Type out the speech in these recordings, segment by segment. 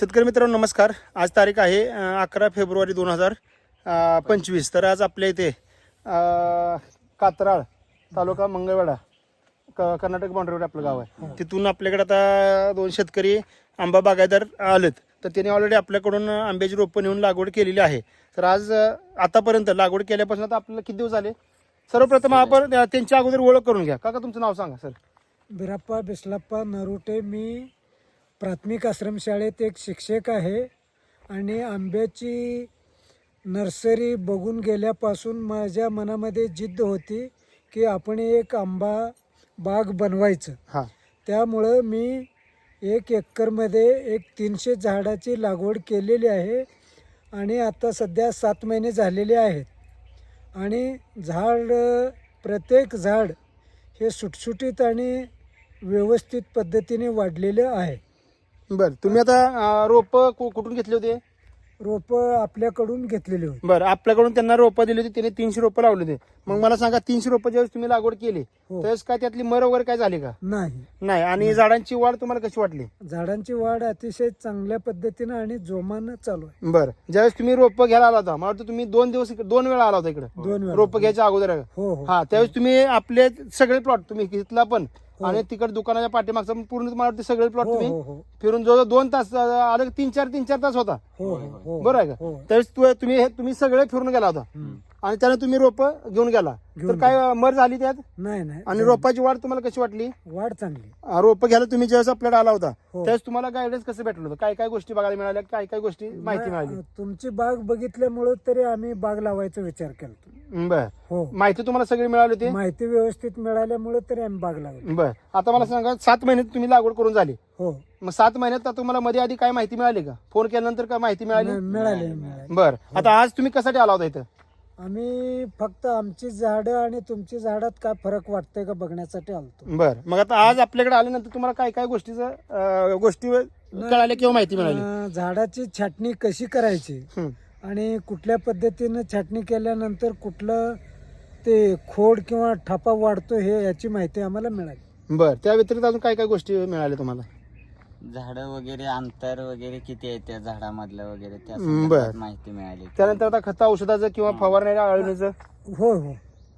शेतकरी मित्रांनो नमस्कार. आज तारीख आहे अकरा फेब्रुवारी दोन हजार पंचवीस. तर आज आपल्या इथे कातराळ तालुका मंगळवाडा क कर्नाटक बाउंड्रीवर आपलं गाव आहे. तिथून आपल्याकडे आता दोन शेतकरी आंबा बागायदार आलेत. तर त्यांनी ऑलरेडी आपल्याकडून आंब्याची रोपं नेऊन लागवड केलेली आहे. तर आज आतापर्यंत लागवड केल्यापासून आता आपल्याला किती दिवस झाले? सर्वप्रथम आपण त्यांच्या अगोदर ओळख करून घ्या. काका तुमचं नाव सांगा सर. बिराप्पा बिस्लाप्पा नरोटे मी प्राथमिक आश्रमशाळेत एक शिक्षक आहे आणि आंब्याची नर्सरी बघून गेल्यापासून माझ्या मनामध्ये जिद्द होती की आपण एक आंबा बाग बनवायचं. हां. त्यामुळं मी एक एकरमध्ये एक तीनशे झाडाची लागवड केलेली आहे आणि आता सध्या सात महिने झालेले आहेत. आणि झाड प्रत्येक झाड हे सुटसुटीत आणि व्यवस्थित पद्धतीने वाढलेलं आहे. बरं तुम्ही आता रोपं कु- कुठून घेतले होते? रोपं आपल्याकडून घेतलेली होती. बरं आपल्याकडून त्यांना रोपं दिली होती त्यांनी तीनशे रोपं लावले होते. मग मला सांगा तीनशे रोपं ज्यावेळेस तुम्ही लागवड केली हो. त्यावेळेस काय त्यातली मर वगैरे काय झाली का? नाही. नाही आणि झाडांची वाढ तुम्हाला कशी वाटली? झाडांची वाढ अतिशय चांगल्या पद्धतीनं आणि जोमानं चालू आहे. बरं ज्यावेळेस तुम्ही रोपं घ्यायला आला होता मला वाटतं तुम्ही दोन दिवस दोन वेळा आला होता इकडे. दोन रोपं घ्यायच्या अगोदर. हो हो. हा त्यावेळेस तुम्ही आपले सगळे प्लॉट तुम्ही घेतला पण. आणि तिकडे दुकानाच्या पाठीमागचा पण पूर्ण मला वाटतं सगळे प्लॉट हो तुम्ही हो हो. फिरून जवळ दोन तास आलं तीन चार तीन चार तास होता. हो हो हो. बरं आहे का? हो. त्यावेळेस तू- तुम्ही हे- तुम्ही सगळे फिरून गेला होता. हम्म. आणि त्याने तुम्ही रोपं घेऊन गेला. तर काय मर झाली त्यात? नाही नाही. आणि रोपाची वाढ तुम्हाला कशी वाटली? वाढ चांगली. रोपं घ्यायला तुम्ही ज्यावेळेस आपल्याला आला होता हो. त्यावेळेस तुम्हाला गायडन्स कसं भेटलं होतं? काय काय गोष्टी बघायला मिळाल्या? काय काय गोष्टी माहिती मिळाली? तुमची बाग बघितल्यामुळे तरी आम्ही बाग लावायचा विचार केला बर. हो. माहिती तुम्हाला सगळी मिळाली होती? माहिती व्यवस्थित मिळाल्यामुळे तरी आम्ही बाग लावली. बर. आता मला सांगा सात महिने तुम्ही लागवड करून झाली. हो. मग सात महिन्यात आता तुम्हाला मध्ये आधी काय माहिती मिळाली का? फोन केल्यानंतर काय माहिती मिळाले मिळाले. बर. आता आज तुम्ही कशासाठी आला होता इथं? आम्ही फक्त आमची झाडं आणि तुमची झाडात काय फरक वाटतंय का बघण्यासाठी आलतो. बर. मग आता आज आपल्याकडे आल्यानंतर तुम्हाला काय काय गोष्टीचं अं, गोष्टी कळाल्या किंवा माहिती मिळाली? अं, झाडाची छाटणी कशी करायची हं. आणि कुठल्या पद्धतीनं छाटणी केल्यानंतर कुठलं ते खोड किंवा ठपा वाढतो हे याची माहिती आम्हाला मिळाली. बर. त्या व्यतिरिक्त अजून काय काय गोष्टी मिळाल्या तुम्हाला? झाडं वगैरे अंतर वगैरे किती आहे त्या झाडामधलं वगैरे? त्या बर. संदर्भात माहिती मिळाली. त्यानंतर आता खता औषधाचं किंवा फवारण्याच्या आळवणीचं हो हो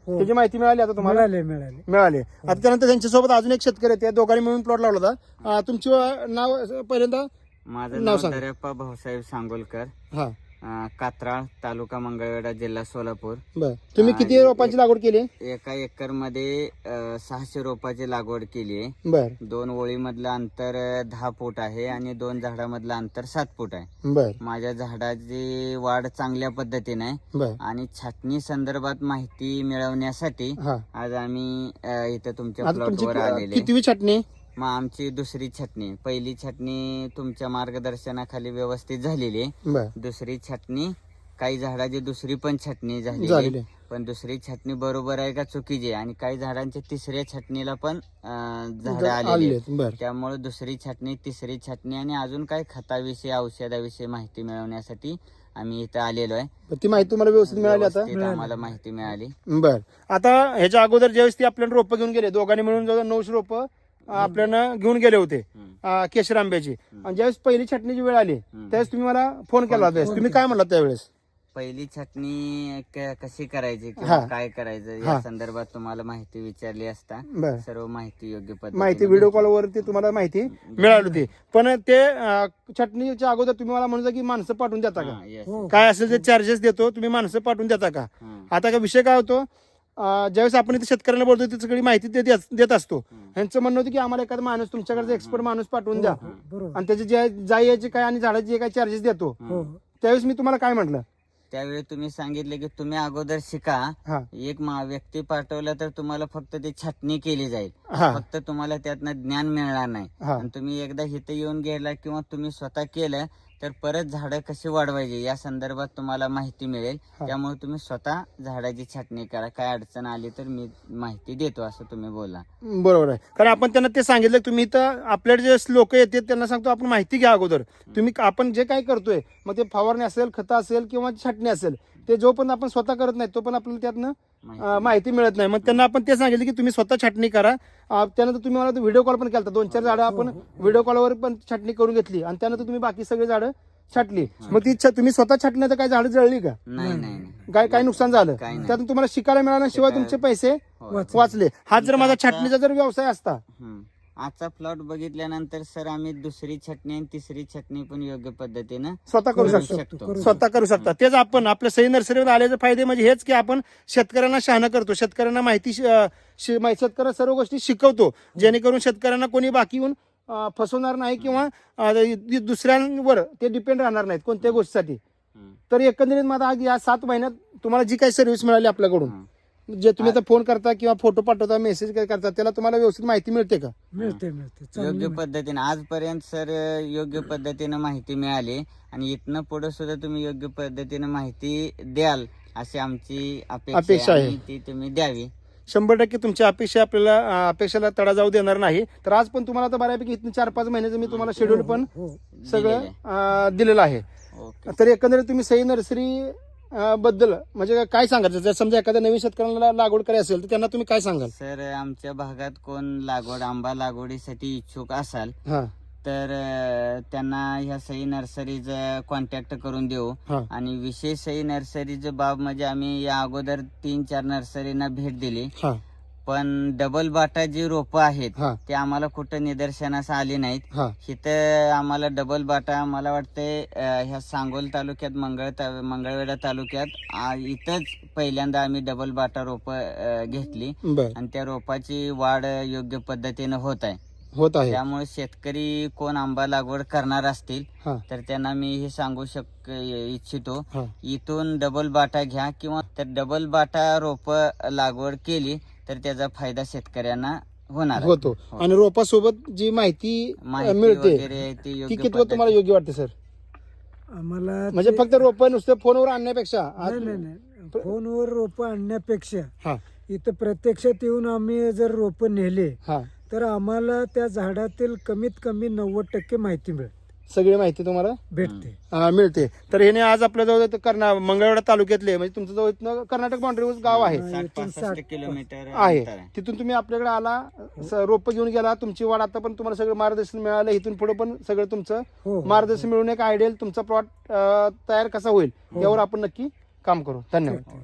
हो. त्याची माहिती मिळाली आता तुम्हाला? मिळाले मिळाले. मिळाली. आता त्यानंतर त्यांच्यासोबत अजून एक शेतकरी त्या दोघांनी मिळून प्लॉट लावला होता. अं, तुमचं अं, नाव अं, पहिल्यांदा? माझं नाव नाव सांगा. दर्याप्पा भाऊसाहेब सांगोलकर. हा. कात्राळ तालुका मंगळवेढा जिल्हा सोलापूर. बर. तुम्ही किती रोपांची लागवड केली एका एकरमध्ये सहाशे रोपाची लागवड केली आहे. बर. दोन ओळीमधलं अंतर दहा फूट आहे आणि दोन झाडामधलं अंतर सात फूट आहे. बर. माझ्या झाडाची वाढ चांगल्या पद्धतीने आहे. बर. आणि छाटणी संदर्भात माहिती मिळवण्यासाठी आज आम्ही इथं तुमच्या प्लॉटवर आलेले छाटणी मग आमची दुसरी छटणी. पहिली छटणी तुमच्या मार्गदर्शनाखाली व्यवस्थित झालेली. आहे बर. दुसरी छटणी काही झाडाची दुसरी पण छटणी झालेली. झालेली. आहे. आहे. पण दुसरी छटणी बरोबर आहे का चुकीची आहे? आणि काही झाडांच्या तिसऱ्या छटणीला पण झाड आलेली आले आहेत. बर. त्यामुळे दुसरी छटणी तिसरी छटणी आणि अजून काही खताविषयी औषधाविषयी माहिती मिळवण्यासाठी आम्ही इथं आलेलो आहे. ती माहिती तुम्हाला व्यवस्थित मिळाली आता? व्यवस्थित आम्हाला माहिती मिळाली. बर. आता ह्याच्या अगोदर ज्यावेळेस ती आपल्याला रोपं घेऊन गेले दोघांनी मिळून जवळ नऊशे रोपं आपल्याला घेऊन गेले होते केशर आंब्याची. आणि ज्यावेळेस पहिली छटणीची वेळ आली. त्यावेळेस तुम्ही मला फोन केला होता. तुम्ही काय म्हणला त्यावेळेस? पहिली छटणी कशी करायची. किंवा काय करायचं. या संदर्भात तुम्हाला माहिती विचारली असता. सर्व माहिती योग्य पद्धतीने माहिती व्हिडिओ कॉलवरती तुम्हाला माहिती मिळाली होती. पण ते छटणीच्या अगोदर तुम्ही मला म्हणता की माणसं पाठवून देता का? काय असेल ते चार्जेस देतो तुम्ही माणसं पाठवून देता का. आता का विषय काय होतो? ज्यावेळेस आपण इथे शेतकऱ्यांना बोलतो ती सगळी माहिती देत असतो. ह्यांचं म्हणणं होतं की आम्हाला एखादा माणूस तुमच्याकडचा एक्सपर्ट माणूस पाठवून द्या. बरोबर. आणि त्याचे जे जाई याचे काय आणि झाडाचे जे काय चार्जेस देतो. हो. त्यावेळेस मी तुम्हाला काय म्हटलं? त्यावेळी तुम्ही सांगितले की तुम्ही अगोदर शिका. एक व्यक्ती पाठवला तर तुम्हाला फक्त ती छटणी केली जाईल. फक्त तुम्हाला त्यातनं ज्ञान मिळणार नाही. आणि तुम्ही एकदा इथं येऊन गेला किंवा तुम्ही स्वतः केलं तर परत झाडं कशी वाढवायची या संदर्भात तुम्हाला माहिती मिळेल. त्यामुळे तुम्ही स्वतः झाडाची छाटणी करा. काय अडचण आली तर मी माहिती देतो असं तुम्ही बोला. बरोबर आहे. कारण आपण त्यांना ते सांगितलं तुम्ही इथं आपल्याकडे जे लोक येतात त्यांना सांगतो आपण माहिती घ्या अगोदर. तुम्ही आपण जे काय करतोय मग ते फवारणी असेल खतं असेल किंवा छाटणी असेल ते जो पण आपण स्वतः करत नाही तो पण आपल्याला त्यातनं माहिती मिळत नाही. मग त्यांना आपण ते सांगितलं की तुम्ही स्वतः छाटणी करा. त्यानंतर तुम्ही मला व्हिडिओ कॉल पण केला दोन चार झाडं आपण व्हिडिओ कॉलवर पण छाटणी करून घेतली. आणि त्यानंतर तुम्ही बाकी सगळे झाडं छाटली. मग ती तुम्ही स्वतः छाटली तर काय झाडं जळली का? काय काय नुकसान झालं. त्यातून तुम्हाला शिकायला मिळालं शिवाय तुमचे पैसे. वाचले. हा जर माझा छाटणीचा जर व्यवसाय असता. आजचा प्लॉट बघितल्यानंतर सर आम्ही दुसरी छटणी आणि तिसरी छटणी पण योग्य पद्धतीनं स्वतः करू शकतो. स्वतः करू शकता. तेच आपण आपल्या सही नर्सरीवर आल्याचे फायदे म्हणजे हेच की आपण शेतकऱ्यांना शहाणं करतो. शेतकऱ्यांना माहिती शि- अं, शि- माहि- शेतकऱ्यांना सर्व गोष्टी शिकवतो. जेणेकरून शेतकऱ्यांना कोणी बाकी येऊन फसवणार नाही किंवा दुसऱ्यांवर ते डिपेंड राहणार नाहीत कोणत्याही गोष्टीसाठी. तर एकंदरीत माझा आज या सात महिन्यात तुम्हाला जी काही सर्व्हिस मिळाली आपल्याकडून. जे तुम्ही आता फोन करता किंवा फोटो पाठवता मेसेज करता त्याला तुम्हाला व्यवस्थित माहिती मिळते का? मिळते मिळते. चांगली योग्य माहिती. पद्धतीने. आजपर्यंत सर योग्य पद्धतीने माहिती मिळाली आणि इथनं पुढे सुद्धा तुम्ही योग्य पद्धतीने माहिती द्याल अशी आमची अपेक्षा अपेक्षा आहे. आहे आणि ती तुम्ही द्यावी. शंभर टक्के तुमच्या अपेक्षा आपल्याला अं, अपेक्षाला तडा जाऊ देणार नाही. तर आज पण तुम्हाला आता बऱ्यापैकी इथनं चार पाच महिन्याचं मी तुम्हाला शेड्यूल पण हो. सगळं दिलेलं अं, दिलेलं आहे. ओके. तर एकंदरीत तुम्ही सई नर्सरी बद्दल म्हणजे काय सांगायचं? जर समजा एखाद्या नवीन शेतकऱ्यांना लागवड करायची असेल तर त्यांना तुम्ही काय सांगाल? सर आमच्या भागात कोण लागवड आंबा लागवडीसाठी इच्छुक असाल तर त्यांना ह्या सई नर्सरीच कॉन्टॅक्ट करून देऊ. आणि विशेष सई नर्सरीचं बाब म्हणजे आम्ही या अगोदर तीन चार नर्सरीना भेट दिली. पण डबल बाटा जी रोपं आहेत हा. ते आम्हाला कुठं निदर्शनास आली नाहीत. हा. इथं आम्हाला डबल बाटा मला वाटते ह्या सांगोल तालुक्यात मंगळ ता- मंगळवेढा तालुक्यात आ, इथंच पहिल्यांदा आम्ही डबल बाटा रोप घेतली. बर. आणि त्या रोपाची वाढ योग्य पद्धतीनं होत आहे. होत आहे. त्यामुळे शेतकरी कोण आंबा लागवड करणार असतील हा. तर त्यांना मी हे सांगू शक इच्छितो. हा. इथून डबल बाटा घ्या किंवा तर डबल बाटा रोप लागवड केली तर त्याचा फायदा शेतकऱ्यांना होणार आहे. होतो. आणि रोपासोबत जी माहिती अं, माहिती मिळते वगैरे ती ती योग्य कितवं तुम्हाला योग्य वाटते सर? आम्हाला म्हणजे फक्त रोप नुसतं फोनवर आणण्यापेक्षा आज- नाही नाही नाही. फोनवर रोपं आणण्यापेक्षा हा. इथं प्रत्यक्षात येऊन आम्ही जर रोपं नेले हा. तर आम्हाला त्या झाडातील कमीत कमी नव्वद टक्के माहिती मिळते सगळी माहिती तुम्हाला? भेटते. अं, मिळते. तर ह्याने आज आपल्या जवळ ते कर्ना मंगळवेढा तालुक्यातले म्हणजे तुमचं जवळ इथनं कर्नाटक बाउंड्रीवर गाव आहे. साठ पासष्ट किलोमीटर आहे. अंतर आहे. तिथून तुम्ही आपल्याकडे आला रोप घेऊन गेला तुमची वाढ आता पण तुम्हाला सगळं मार्गदर्शन मिळालं इथून पुढे पण सगळं तुमचं हो हो. मार्गदर्शन मिळून एक आयडियल तुमचा प्लॉट तयार कसा होईल यावर आपण नक्की काम करू. धन्यवाद.